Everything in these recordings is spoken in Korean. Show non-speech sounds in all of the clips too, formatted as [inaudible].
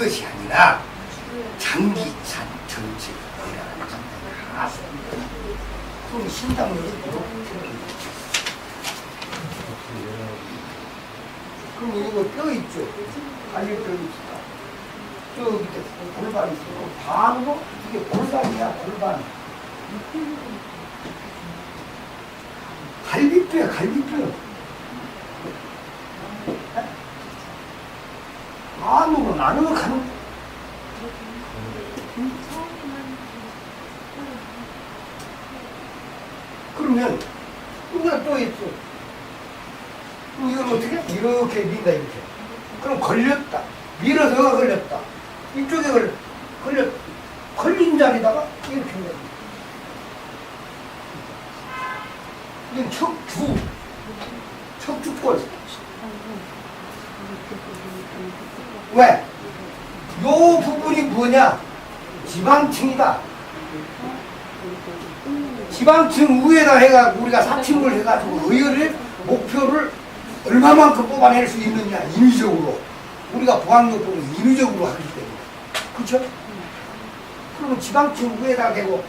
것이 아니라 장기찬 정책 내라는 정책을 하습니다 그럼 신당률이 높죠. 그럼 이거 뼈 있죠? 갈릴 뼈 있다. 저 밑에 골반 있어. 반으로 이게 골반이야, 골반. 갈비뼈야, 갈비뼈. 반으로 나누어 가는. 그러면 우리가 또 있어. 그럼 이걸 어떻게? 이렇게 민다 이렇게. 그럼 걸렸다. 밀어서 걸렸다. 이쪽에 걸 걸렸 걸린 자리다가 이렇게 된다. 이건 척추 척추골. 왜? 요 부분이 뭐냐? 지방층이다. 지방층 위에다 해가지고 우리가 사칭을 해가지고 의열을 목표를 얼마만큼 뽑아낼 수 있느냐 인위적으로 우리가 보안요법을 인위적으로 하기 때문에 그렇죠? 그러면 지방층 위에다 대고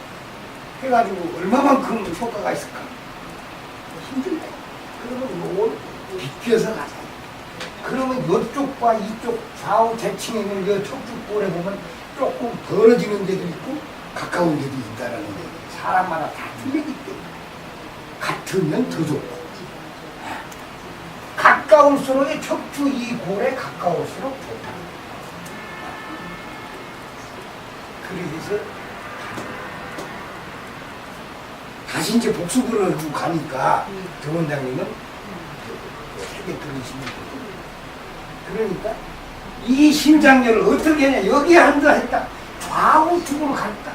해가지고 얼마만큼 효과가 있을까? 힘들다. 그러면 요걸 비껴서 가자. 그러면 이쪽과 이쪽 좌우 대칭에 있는 이 척추골에 보면 조금 벌어지는 데도 있고 가까운 데도 있다라는 게 사람마다 다 틀리기 때문에 같으면 더 좋고 가까울수록 이 척추 이 골에 가까울수록 좋다. 그래서 다시 이제 복습을 하고 가니까 정 원장님은 세게 들으시면 돼요. 그러니까 이 심장열을 어떻게 하냐? 여기 한다 했다. 좌우측으로 갔다.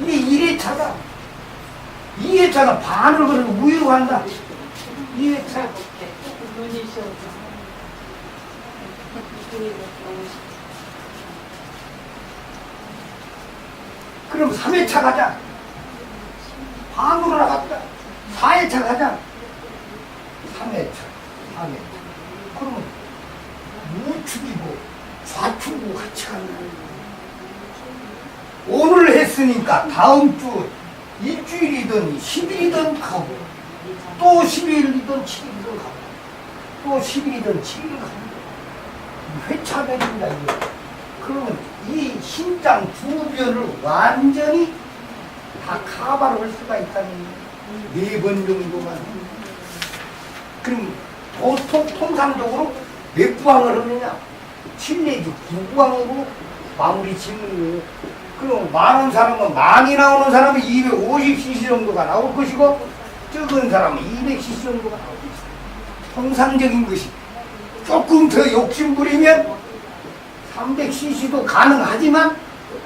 이게 1회차다 2회차가 반을 그리고 위로 간다. 2회차. 눈이 쉬어서. 그럼 3회차 가자. 반으로 나갔다. 4회차 가자. 3회차 4회차. 그러면 우측이고 좌측이고 같이 가는 오늘 했으니까 다음 주 일주일이든 10일이든 가고 또 10일이든 7일이든 가고 또 10일이든 7일 가고. 회차별입니다 이게. 그러면 이 심장 주변을 완전히 다 카바를 할 수가 있다는 네 번 정도만. 그럼 보통 통상적으로 몇 부항을 하느냐 7 내지 9부항으로 마무리 짓는 거예요 그럼 많은 사람은 많이 나오는 사람은 250cc 정도가 나올 것이고 적은 사람은 200cc 정도가 나올 것이고 통상적인 것이 조금 더 욕심부리면 300cc도 가능하지만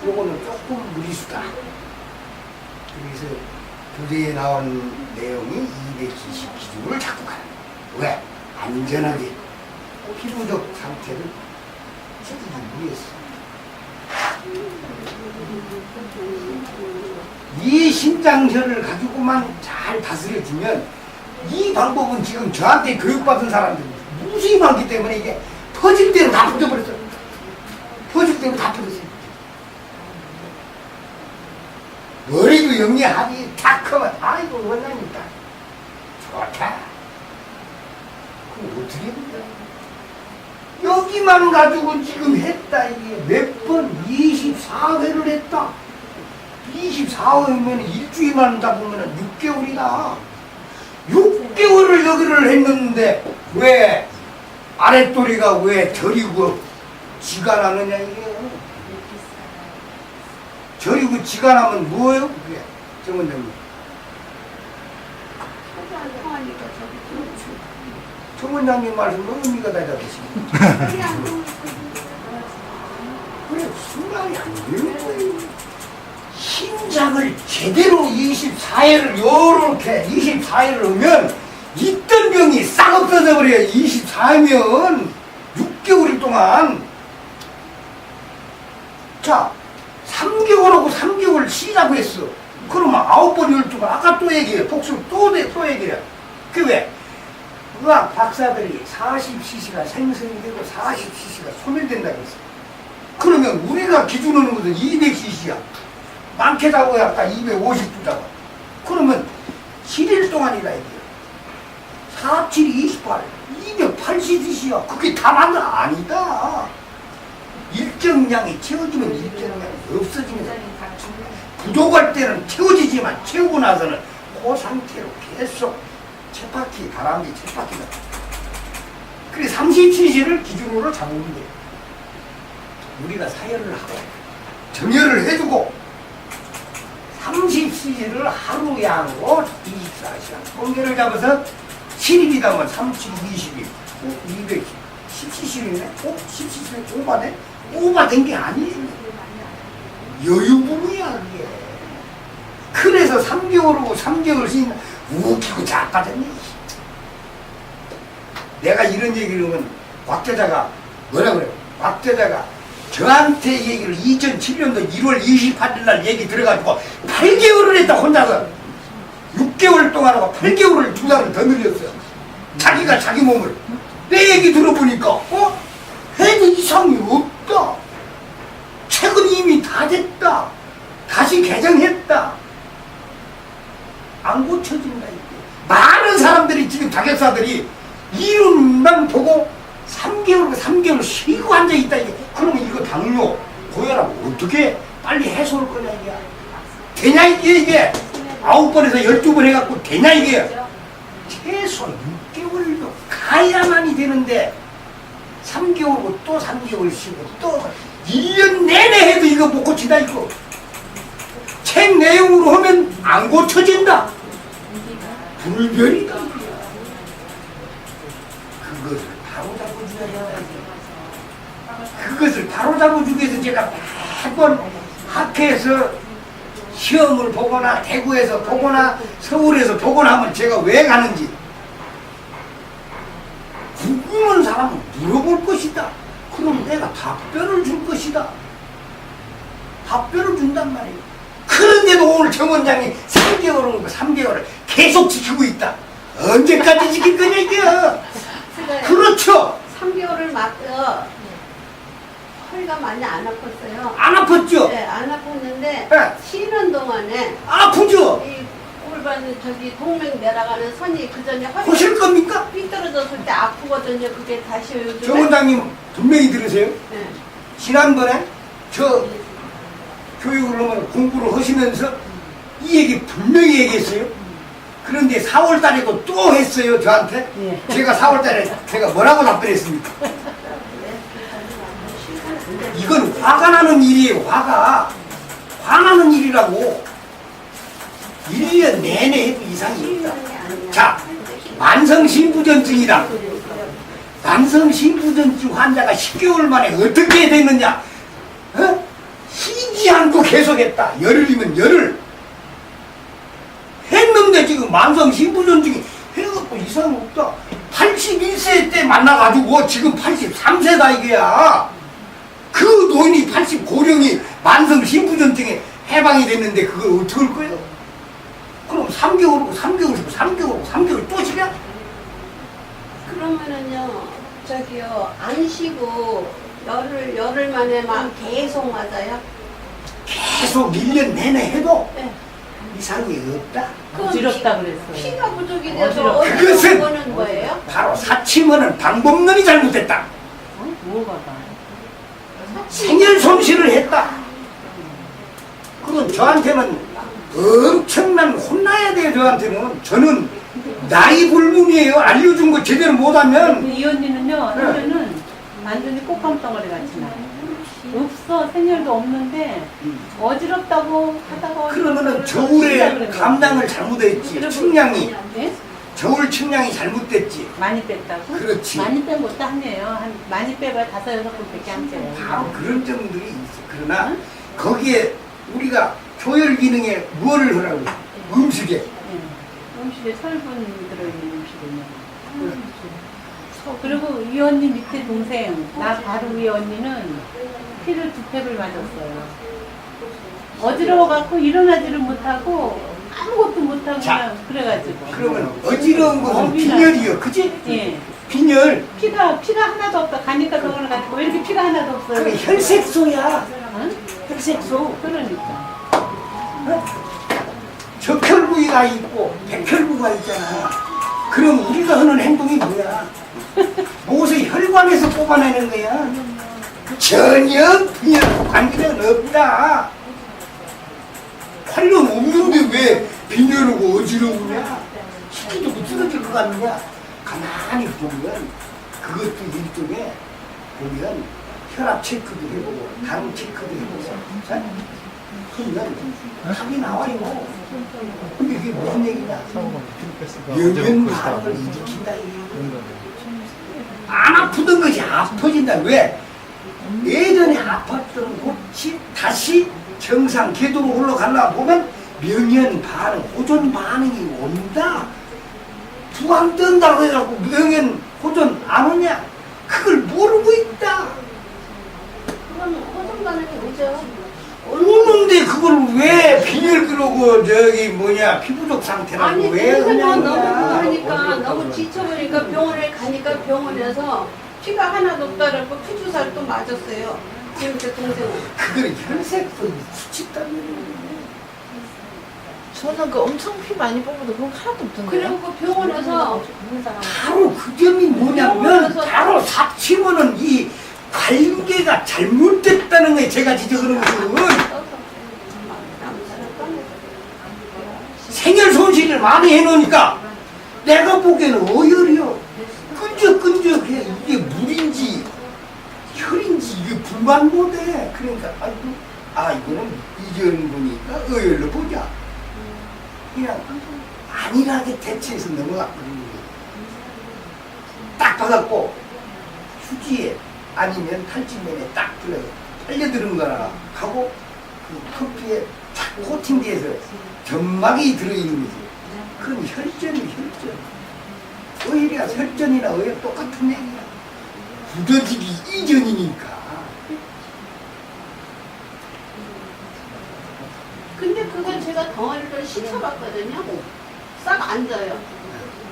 요거는 조금 무리수다. 그래서 교재에 나온 내용이 200cc 기준을 잡고 가는 거예요. 왜? 안전하게 피부적 상태를 지키기 위해서. 이 심장혈을 가지고만 잘 다스려주면 이 방법은 지금 저한테 교육받은 사람들이 무수히 많기 때문에 이게 터질 대로 다 터져버렸어요. 터질 대로 다 터졌어요. 머리도 영리하지 탁 하면 아이고 원장님다 좋다. 그럼 어떻게 해야 여기만 가지고 지금 했다 이게. 몇 번? 24회를 했다. 24회면 일주일만 잡으면 6개월이다. 6개월을 여기를 했는데 왜 아랫도리가 왜 저리고 지가 나느냐 이게. 저리고 지가 나면 뭐예요 그게? 정원장님 정원장님 말씀은 의미가 다르듯이 [laughs] 그래 순간이 거예요. 심장을 제대로 24회를 요렇게 24회를 하면 있던 병이 싹 없어져 버려요. 24회면 6개월 동안. 자 3개월하고 3개월 쉬자고 했어. 그러면 9번 12번 아까 또 얘기해. 복수 또, 내- 또 얘기해. 그 왜? 의학 박사들이 40cc가 생성이 되고 40cc가 소멸된다고 했어 우리가 기준하는 것은 200cc야. 많게 잡아야 아까 250도 잡아. 그러면 7일 동안이라 이게. 4, 7, 28, 280cc야. 그게 다만다 아니다. 일정량이 채워지면 일정량이 없어지면 부족할 때는 채워지지만 채우고 나서는 그 상태로 계속 쳇바퀴 바람이 쳇바퀴가 그래 37시를 기준으로 잡으면 돼 우리가 사열을 하고 정열을 해주고 30시를 하루 양으로 24시간 공개를 잡아서 7일이다 면 37, 20일 200, 17시이네 어? 17시 오바네? 오바된 게 아니에요 여유 부분이야 그게 그래서 3개월이고 3개월씩 웃기고 자빠졌네 내가 이런 얘기를 하면 곽대자가 뭐라 그래 곽대자가 저한테 얘기를 2007년도 1월 28일 날 얘기 들어가지고 8개월을 했다 혼자서 6개월 동안 하고 8개월을 두 달을 더 늘렸어요 자기가 자기 몸을 내 얘기 들어보니까 어? 해도 이상이 없다 책은 이미 다 됐다. 다시 개정했다. 안 고쳐진다. 많은 사람들이 지금 자격사들이 이름만 보고 3개월, 3개월 쉬고 앉아 있다. 그러면 이거 당뇨, 고혈압 어떻게 빨리 해소할 거냐 이게. 되냐 이게 이게. 아홉 번에서 열두 번 해갖고 되냐 이게. 최소 6개월도 가야만이 되는데 3개월고 또 3개월 쉬고 또 1년 내내 해도 이거 못 고친다 이거 책 내용으로 하면 안 고쳐진다 불별이다 그것을 바로 잡아줘야 돼 그것을 바로 잡아주기 위해서 제가 매번 학회에서 시험을 보거나 대구에서 보거나 서울에서 보거나 하면 제가 왜 가는지 궁금한 사람은 물어볼 것이다. 그럼 내가 답변을 줄 것이다. 답변을 준단 말이에요. 그런데도 오늘 정 원장이 3개월은 3개월을 계속 지키고 있다. 언제까지 지킬 거냐 이게. 그렇죠. 3개월을 맞어 허리가 많이 안 아팠어요. 안 아팠죠? 네, 안 아팠는데 네. 쉬는 동안에 아프죠? 이 골반 저기 동맥 내려가는 선이 그 전에 허리 보실 겁니까? 삐뚤어졌을 때 아프거든요. 그게 다시 요즘에 정 원장님 분명히 들으세요. 네. 지난번에 저 교육을 하면 공부를 하시면서 이 얘기 분명히 얘기했어요. 그런데 4월 달에도 또 했어요, 저한테. 예. 제가 4월 달에 제가 뭐라고 답변했습니까? 이건 화가 나는 일이에요, 화가. 화나는 일이라고. 1년 내내 해도 이상이 없다. 자, 만성신부전증이다. 만성신부전증 환자가 10개월 만에 어떻게 됐느냐? 어? 쉬지 않고 계속했다. 열흘이면 열흘. 했는데 지금 만성 신부전증이 해갖고 이상 없다. 81세 때 만나가지고 지금 83세다 이게야. 그 노인이 80 고령이 만성 신부전증에 해방이 됐는데 그걸 어떻게 할 거예요? 그럼 3개월이고 3개월이고 3개월이고 3개월 또 쉬냐? 그러면은요 저기요 안 쉬고 열흘 열흘 만에 막 계속 맞아요. 계속 1년 내내 해도 네. 이상이 없다. 어지럽다 피- 그랬어요. 피가 부족이 돼서 어지럽다. 어디서 그것은- 보는 거예요? 바로 사침하는 방법론이 잘못됐다. 어? 뭐가 다? 생일 솜씨를 했다. 그건 저한테는 엄청난 혼나야 돼요, 저한테는. 저는 나이 불문이에요. 알려준 거 제대로 못하면. 이 언니는요, 네. 하면은 완전히 꽃감덩어리 같이 나. 없어, 생혈도 없는데 어지럽다고 하다가 그러면은 저울에. 감당을 잘못했지. 측량이. 예? 저울 측량이 잘못됐지. 많이 뺐다고? 그렇지. 많이 뺀 것도 아니에요. 한 많이 빼봐야 다섯 여섯 번밖에 안 빼요. 바로 그런 점들이 있어. 그러나 거기에 우리가 조혈 기능에 무엇을 하라고? 음식에. 예. 음식에 설분 들어있는 음식은요. 그리고 이 언니 밑에 동생, 나 바로 위에 언니는 피를 두 팩을 맞았어요. 어지러워갖고 일어나지를 못하고 아무것도 못하고 자. 그냥 그래가지고. 그러면 어지러운 것은 어미나. 빈혈이요. 그지? 예. 빈혈. 피가, 피가 하나도 없다. 가니까 병원을 가지고 왜 이렇게 피가 하나도 없어요? 그게 혈색소야. 응? 혈색소. 그러니까. 적혈부위가 있고 백혈부가 있잖아. 그럼 우리가 하는 행동이 뭐야? [laughs] 무엇을 혈관에서 뽑아내는 거야? 전혀 그냥 관계는 없다. 관련 없는데 왜 빈혈하고 어지러우냐? 시키도 못 쓰러질 것 같느냐? 가만히 보면 그것도 일종의 보면 혈압 체크도 해보고 당 체크도 해보고 자, 그러면 답이 나와요. 근데 이게 무슨 얘기냐? 영변 반응을 일으킨다. 안 아프던 것이 아파진다. 왜? 예전에 아팠던 곳이 다시 정상 궤도로 올라가려 보면 명현 반응, 호전 반응이 온다. 부항 뜬다고 해갖고 명현 호전 안 오냐? 그걸 모르고 있다. 그건 호전 반응이 오죠. 오는데 그걸 왜 빈혈 그러고 저기 뭐냐 피부적 상태라고 아니 왜 동생은 그러냐 너무 그러니까 너무 지쳐버리니까 병원에 가니까 병원에서 피가 하나도 없다라고 피 주사를 또 맞았어요. 지금 제 동생은. 그걸 혈색도 수치 때문에 저는 그 엄청 피 많이 뽑아도 그건 하나도 없던데요. 그리고 그 병원에서 바로 그 점이 뭐냐면 바로 사치면은 이 관계가 잘못됐다는 거예요 제가 지적하는 것은 생혈 손실을 많이 해놓으니까 내가 보기에는 어혈이요 끈적끈적해. 이게 물인지 혈인지 이게 분간 못해 그러니까 아이고 아 이거는 이전분이니까 어혈로 보자. 그냥 안일하게 대체해서 넘어갔거든요. 딱 받았고 휴지에 아니면 탈진면에 딱 들어 빨려드는 거나 하고 그 커피에 탁 코팅돼서 점막이 들어있는 거지. 그건 혈전이 혈전 어혈이야 혈전이나 어혈 똑같은 얘기야 굳어지기 이전이니까 근데 그건 제가 덩어리를 씻어봤거든요. 싹 앉아요.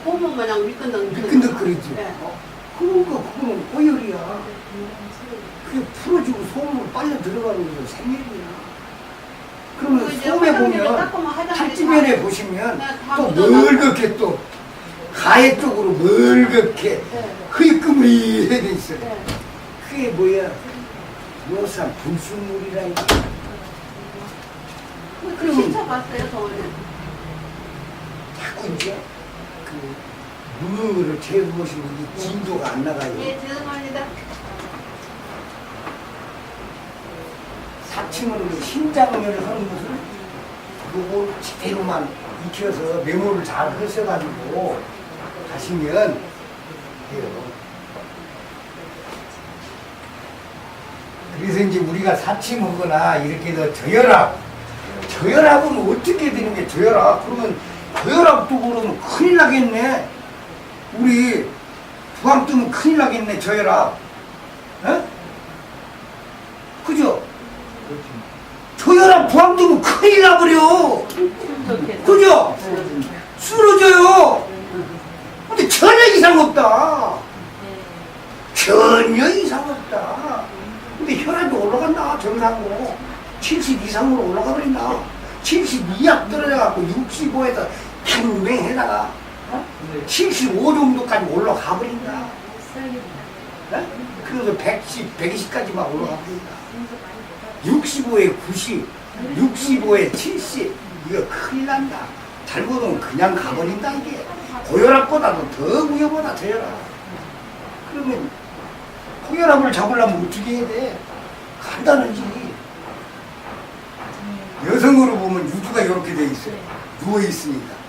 보면 마냥 미끈덩 미끈덕거리지 네. 어? 그러니까 그거는 어혈이야 그게 풀어지고 소음으로 빨려 들어가는 거 생일이야 그러면 소음에 보면 다- 보시면 네, 다 또. 멀겋게 또 가해 쪽으로 멀겋게 네. 흐릿그물이해 돼 있어요. 네. 그게 뭐야? 요산 분수물이라 이거. 그 씻어봤어요 덩어리는. 자꾸 이제 그 무능을 재보시면 이 진도가 안 나가요. 예 죄송합니다. 사칭으로 심장을 하는 것을 그거 제대로만 익혀서 메모를 잘 하셔가지고 가시면 돼요. 그래서 이제 우리가 사칭하거나 이렇게 더 저혈압, 저혈압은 어떻게 되는 게 저혈압? 그러면 저혈압도 그러면 큰일 나겠네. 우리 부항 뜨면 큰일 나겠네, 저혈압. 어? 그죠? 저혈압 부항 뜨면 큰일 나버려. 그죠? 쓰러져요. 근데 전혀 이상 없다. 전혀 이상 없다. 근데 혈압이 올라간다, 정상으로. 70 이상으로 올라가 버린다. 72약 떨어져갖고 65에서 팽팽해다가 75 정도까지 올라가 버린다. 네? 그래서 110, 120까지 막 올라가 버린다. 65에 90, 65에 70, 이거 큰일 난다. 잘못하면 그냥 가버린다, 이게. 고혈압보다도 더 위험하다, 저혈압. 그러면 고혈압을 잡으려면 어떻게 해야 돼? 간단하지. 여성으로 보면 유두가 이렇게 돼 있어요. 누워 있으니까.